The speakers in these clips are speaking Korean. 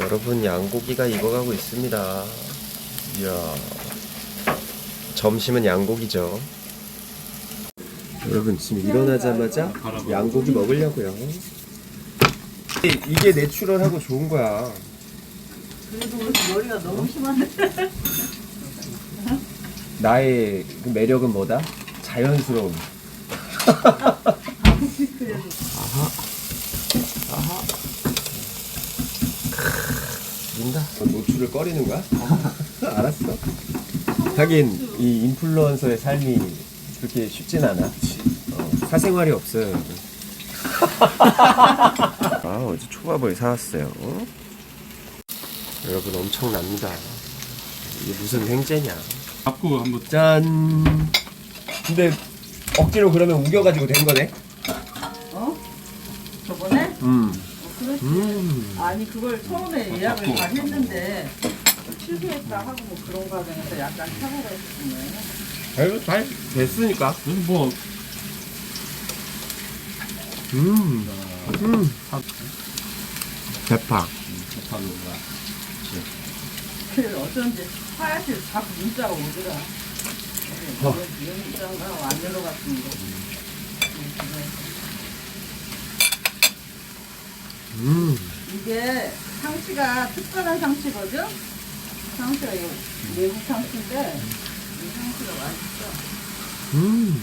여러분 양고기가 익어가고 있습니다. 이야. 점심은 양고기죠. 여러분 지금 일어나자마자 양고기 먹으려고요. 이- 이게 내추럴하고 좋은 거야. 그래도 머리가 너무 심한데. 나의 그 매력은 뭐다? 자연스러움. 그래도 민다. 노출을 꺼리는 거야? 알았어. 하긴 이 인플루언서의 삶이 그렇게 쉽진 않아. 어, 사생활이 없어요. 여러분. 아 어제 초밥을 사왔어요. 여러분 엄청납니다. 이게 무슨 횡재냐? 잡고 한번 짠. 근데 억지로 그러면 우겨가지고 된 거네. 어? 저번에? 음. 음. 아니 그걸 처음에 예약을 자꾸. 다 했는데 취소했다 하고 뭐 그런 과정에서 약간 사고가 거예요. 아이고 잘 됐으니까. 여기 뭐 음. 음. 대파. 대파로가 그래서 어쩐지 하얗게 자꾸 문자가 오더라. 어. 이런 문자가 안 들어갔던 거. 음. 이게 상치가 특별한 상치거든? 상치가 이거 외국 상치인데 이 상치가 맛있어. 음.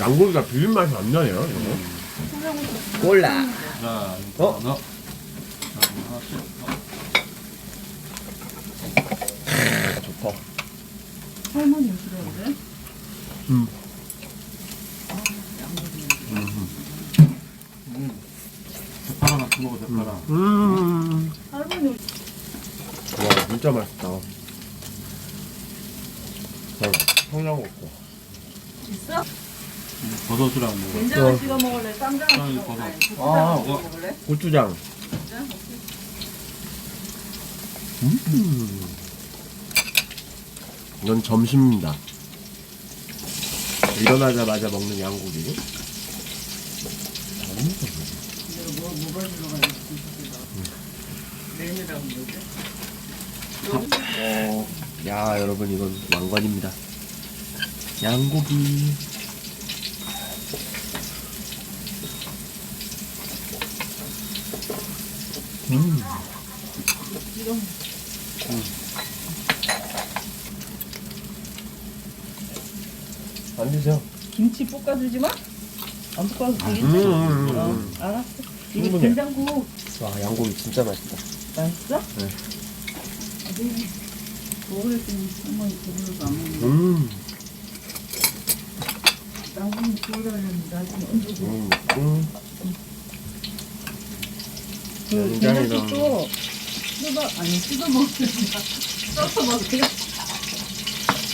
양고기가 비린 맛이 안 나네요. 이거. 꼴라. 자 어? 어, 좋다. 할머니 그러는데? 음. 대파랑 같이 먹어 대파랑 음. 와 진짜 맛있다. 자, 청양고추. 있어? 버섯이랑 먹어 된장을 어. 찍어 먹을래? 쌈장을 아, 찍어 먹을래? 버섯. 아, 국수장을 찍어 어. 먹을래? 고추장. 진짜? 음. 이건 점심입니다. 일어나자마자 먹는 양고기. 들 어, 야 여러분 이건 왕관입니다. 양고기. 음. 이런 안 드셔. 김치 볶아주지 마? 안 볶아도 되겠지? 음, 음, 음, 어, 음. 알았어. 이게 충분해. 된장국 와 양고기 진짜 맛있다. 맛있어? 네. 아니, 먹을 때는 할머니 배불러도 안 먹는 음. 나중에 구워달라는데 나중에 언제 구 음. 음. 그. 된장국도 뜯어, 아니 뜯어 먹으니까 써서 먹으니까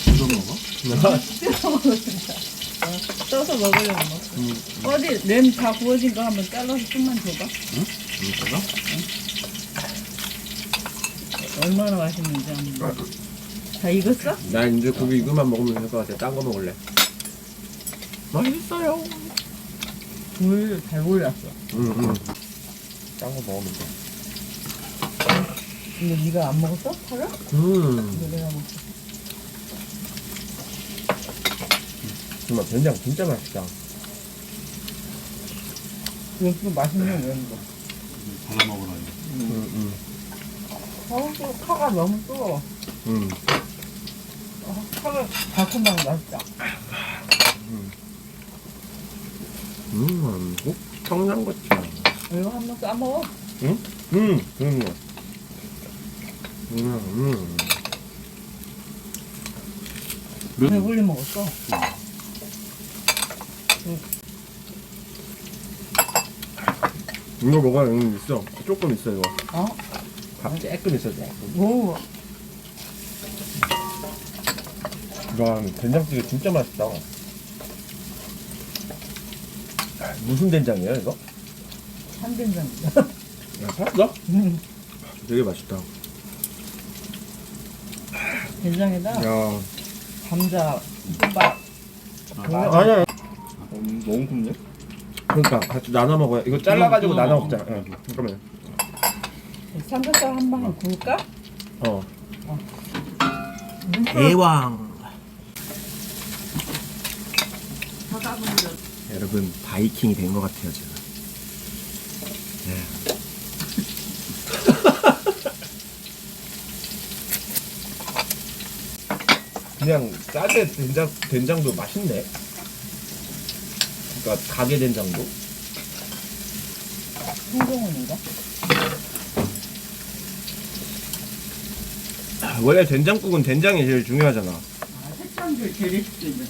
이거 먹어? 뜯어 먹으니까 어, 써서 먹으려고 먹어. 음. 어디 램 다 구워진 거 한번 잘라서 좀만 줘봐. 이거가? 얼마나 맛있는지 한번. 다 익었어? 나 이제 고기 이거만 먹으면 될 것 같아. 딴 거 먹을래. 맛있어요. 물잘 골랐어. 응, 응. 딴 거 먹으면 돼. 이거 네가 안 먹었어? 파를? 음. 내가 먹었어. 정말 된장 진짜 맛있다. 이거 또 맛있는 거. 발라 먹으라 이거 응, 응. 어, 또 파가 너무 뜨거워. 응. 어, 파가 달콤하고 맛있다. 음, 꼭 청양고추. 이거 한번 싸먹어. 응? 응, 그런 거. 음, 음. 배불리 먹었어. 이거 먹어, 응, 있어. 조금 있어, 이거. 어? 밥 조금 있어, 조금. 오, 와, 된장찌개 진짜 맛있다. 무슨 된장이에요, 이거? 한된장이다. 야, 샀어? 음, 되게 맛있다. 된장에다 야. 감자, 수박. 아니야. 너무 굽네? 그러니까 같이 나눠 먹어요. 이거 잘라가지고 나눠. 먹자. 응. 그러면 삼겹살 한방 구울까? 어. 대왕. 바다분들 여러분 바이킹이 된 것 같아요 제가. 네. 그냥 짜게 된장 된장도 맛있네. 그러니까 가게 된장도. 홍종훈인가? 원래 된장국은 된장이 제일 중요하잖아. 아, 색감들 재래식들이네.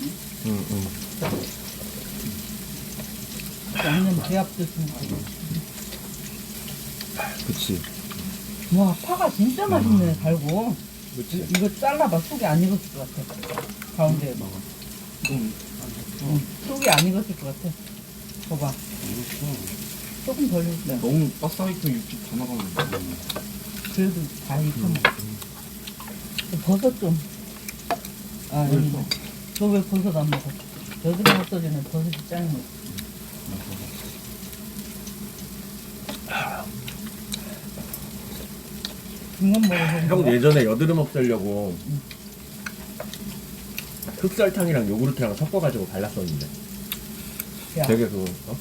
응, 응. 양념 배합도 주고. 그치. 와, 파가 진짜 맛있네, 달고. 그치. 이거 잘라봐, 속이 안 익었을 것 같아. 가운데 봐. 좀 응, 속이 안 익었을 것 같아. 봐봐. 조금 덜 익었다. 너무 바삭하게 육즙 다 나가는데. 그래도 다 익혀먹어. 버섯 좀. 아, 여기. 너왜 버섯 안 먹어? 여드름 없어지는 버섯이 짱이네. 이건 먹어서. 형 예전에 여드름 없애려고 흑설탕이랑 요구르트랑 섞어가지고 발랐었는데 야, 되게 그 어?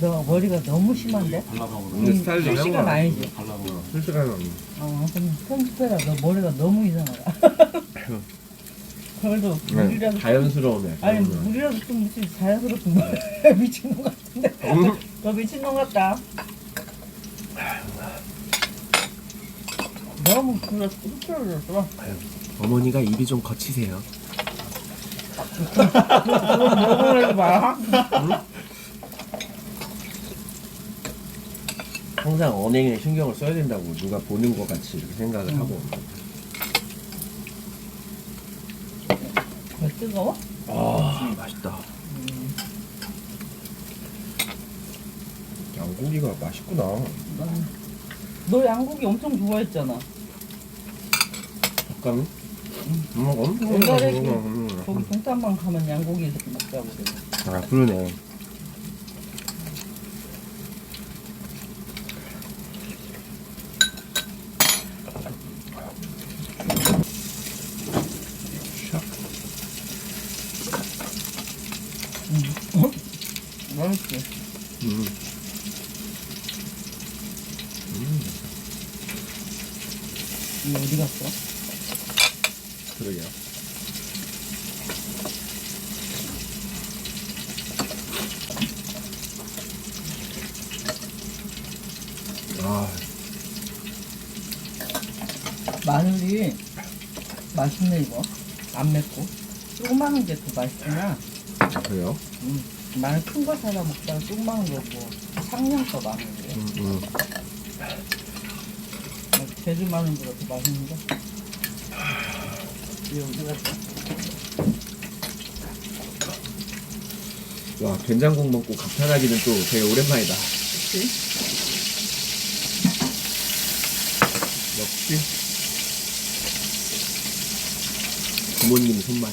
너 머리가 너무 심한데? 근데 스타일이 실시간 아니지? 발라먹으라. 실시간 어, 그럼 편집해라. 너 머리가 너무 이상하다. 그래도 물이라도. 네, 자연스러움에 아니, 물이라도 좀 무슨 자연스럽게 먹어야 미친놈 같은데. 음. 너 미친놈 같다. 너무 그래, 흡혈을 어머니가 입이 좀 거치세요 먹으려고 봐. 항상 언행에 신경을 써야 된다고 누가 보는 것 같이 이렇게 생각을 하고. 왜 뜨거워? 아 맛있다. 양고기가 맛있구나. 너 양고기 엄청 좋아했잖아. 잠깐 음, 엄청 옛날에 음, 그- 음, 동탄방 가면 양고기 이렇게 먹자고 그래. 아 그러네 맛있지? 음. 이거 어디 갔어? 그러게요 아 마늘이 맛있네 이거. 안 맵고. 조그마한 게 더 맛있구나. 그래요? 음. 마늘 큰 거 사다 먹다가 조그마한 거 뭐. 상냥 거 마늘이. 음, 음. 제주 마늘보다 더 맛있는데. 이거 어디 갔어? 와 된장국 먹고 감탄하기는 또 되게 오랜만이다 그치? 역시 부모님 손맛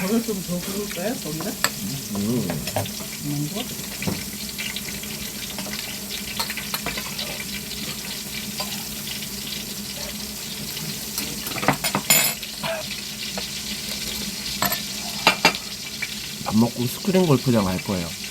버섯 좀더 구울까요? 거기다? 음. 거? 밥 먹고 스크린 골프장 갈 거예요